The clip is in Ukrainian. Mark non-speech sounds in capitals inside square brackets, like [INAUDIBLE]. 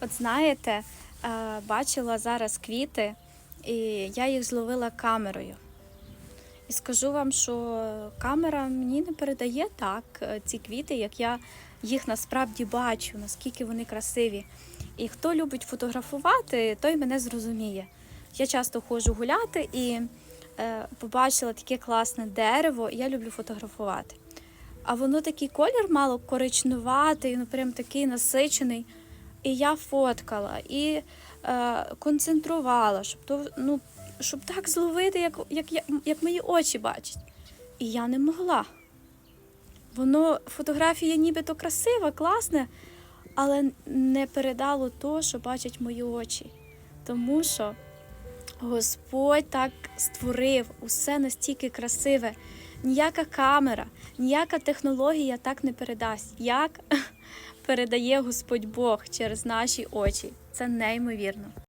От знаєте, е, бачила зараз квіти, і я їх зловила камерою. І скажу вам, що камера мені не передає так е, ці квіти, як я їх насправді бачу, наскільки вони красиві. І хто любить фотографувати, той мене зрозуміє. Я часто ходжу гуляти і е, побачила таке класне дерево, і я люблю фотографувати. А воно такий колір мало коричневатий, ну прям такий насичений. І я фоткала і е, концентрувала, щоб то, ну, щоб так зловити, як, як, як, мої очі бачать. І я не могла. Воно фотографія нібито красива, класне, але не передало то, що бачать мої очі. Тому що Господь так створив усе настільки красиве. Ніяка камера, ніяка технологія так не передасть, як [LAUGHS] передає Господь Бог через наші очі. Це неймовірно.